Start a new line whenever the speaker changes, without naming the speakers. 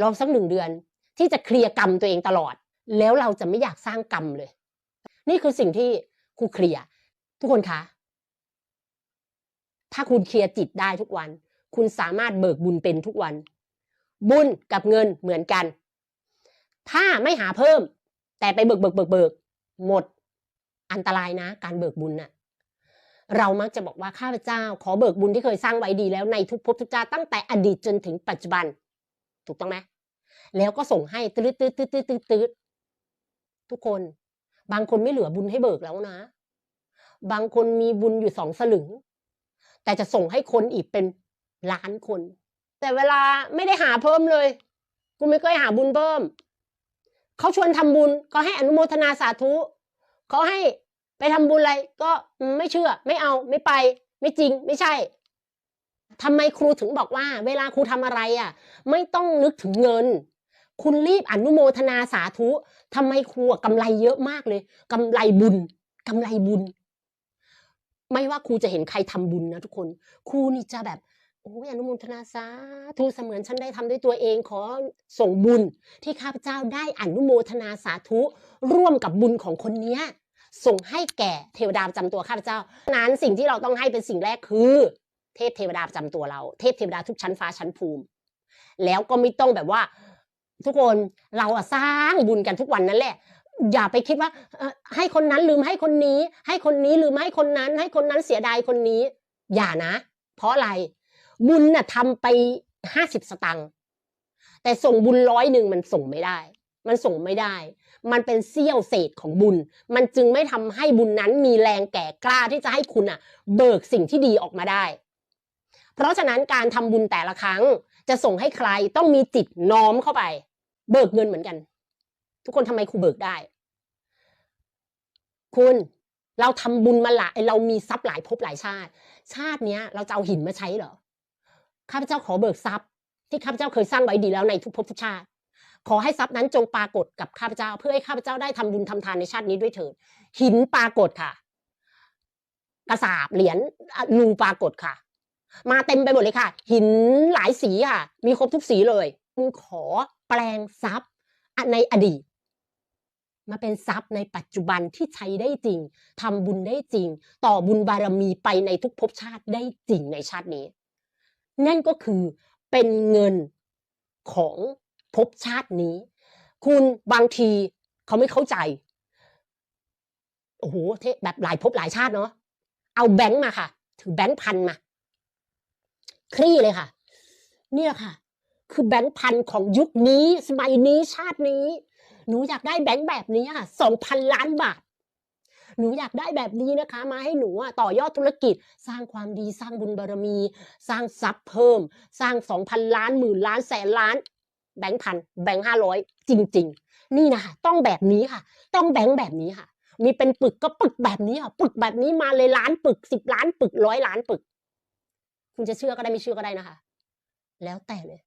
ลอสักหนึ่งเดือน ที่จะเคลียร์กรรมตัวเองตลอด แล้วเราจะไม่อยากสร้างกรรมเลย นี่คือสิ่งที่ครูเคลียร์ทุกคนคะถ้าคุณเคลียร์จิตได้ทุกวัน คุณสามารถเบิกบุญเป็นทุกวัน บุญกับเงินเหมือนกัน ถ้าไม่หาเพิ่ม แต่ไปเบิกเบิกเบิกเบิกหมดอันตรายนะ การเบิกบุญน่ะเรามักจะบอกว่าข้าพเจ้า ขอเบิกบุญที่เคยสร้างไว้ดีแล้วในทุกภพทุกชาติตั้งแต่อดีตจนถึงปัจจุบัน ถูกต้องไหมแล้วก็ส่งให้ตืดตืดตืดตืดตืดตืดทุกคน บางคนไม่เหลือบุญให้เบิกแล้วนะ บางคนมีบุญอยู่สองสลึง แต่จะส่งให้คนอีกเป็นล้านคน แต่เวลาไม่ได้หาเพิ่มเลย กูไม่เคยหาบุญเพิ่ม เขาชวนทำบุญก็ให้อนุโมทนาสาธุ เขาให้ไปทำบุญอะไรก็ไม่เชื่อ ไม่เอาไม่ไป ไม่จริง ไม่ใช่ ทำไมครูถึงบอกว่า เวลาครูทำอะไรอะ ไม่ต้องนึกถึงเงิน คุณรีบอนุโมทนาสาธุทำไมครูกำไรเยอะมากเลยกำไรบุญกำไรบุญ ไม่ว่าครูจะเห็นใครทำบุญนะทุกคน ครูนี่จะแบบโอ้ยอนุโมทนาสาธุเสมือนฉันได้ทำด้วยตัวเองขอส่งบุญที่ข้าพเจ้าได้อนุโมทนาสาธุร่วมกับบุญของคนเนี้ยส่งให้แก่เทวดาประจำตัวข้าพเจ้านั้นสิ่งที่เราต้องให้เป็นสิ่งแรกคือ เทพเทวดาประจำตัวเรา เทพเทวดาทุกชั้นฟ้าชั้นภูมิ แล้วก็ไม่ต้องแบบว่า ทุกคนเราอะสร้างบุญกันทุกวันนั่นแหละ อย่าไปคิดว่าให้คนนั้นลืมให้คนนี้ ให้คนนี้ลืมให้คนนั้น ให้คนนั้นเสียดายคนนี้ อย่านะ เพราะอะไร บุญน่ะทำไปห้าสิบสตังค์แต่ส่งบุญร้อยหนึ่งมันส่งไม่ได้ มันส่งไม่ได้ มันเป็นเสี้ยวเศษของบุญ มันจึงไม่ทำให้บุญนั้นมีแรงแก่กล้าที่จะให้คุณอะ เบิกสิ่งที่ดีออกมาได้ เพราะฉะนั้นการทำบุญแต่ละครั้ง จะส่งให้ใครต้องมีจิตน้อมเข้าไป เบิกเงินเหมือนกัน ทุกคนทำไมครูเบิกได้ คุณเราทำบุญมาหลายเรามีทรัพย์หลายภพหลายชาติ ชาติเนี้ย เราจะเอาหินมาใช้เหรอข้าพเจ้าขอเบิกทรัพย์ ที่ข้าพเจ้าเคยสร้างไว้ดีแล้วในทุกภพทุกชาติขอให้ทรัพย์นั้นจงปรากฏกับข้าพเจ้า เพื่อให้ข้าพเจ้าได้ทำบุญทำทานในชาตินี้ด้วยเถิดหินปรากฏค่ะ กระสาบเหรียญอะนูปรากฏค่ะ มาเต็มไปหมดเลยค่ะ หินหลายสีค่ะ มีครบทุกสีเลยคุณขอแปลงทรัพย์ในอดีต มาเป็นทรัพย์ในปัจจุบันที่ใช้ได้จริงทำบุญได้จริง ต่อบุญบารมีไปในทุกภพชาติได้จริงในชาตินี้ นั่นก็คือเป็นเงินของภพชาตินี้ คุณบางทีเขาไม่เข้าใจโอ้โหแบบหลายภพหลายชาติเนาะเอาแบงค์มาค่ะ ถือแบงค์พันมา คลี่เลยค่ะ เนี่ยค่ะ คือแบงค์พันของยุคนี้สมัยนี้ชาตินี้ หนูอยากได้แบงค์แบบนี้ค่ะสองพันล้านบาท หนูอยากได้แบบนี้นะคะ มาให้หนูอะต่อยอดธุรกิจ สร้างความดีสร้างบุญบารมี สร้างทรัพย์เพิ่ม สร้างสองพันล้านหมื่นล้านแสนล้าน แบงค์พันแบงค์ห้าร้อยจริง ๆ นี่นะคะต้องแบบนี้ค่ะ ต้องแบงค์แบบนี้ค่ะ มีเป็นปึกก็ปึกแบบนี้ค่ะปึกแบบนี้มาเลยล้านปึกสิบล้านปึกร้อยล้านปึก คุณจะเชื่อก็ได้ไม่เชื่อก็ได้นะคะ แล้วแต่เลย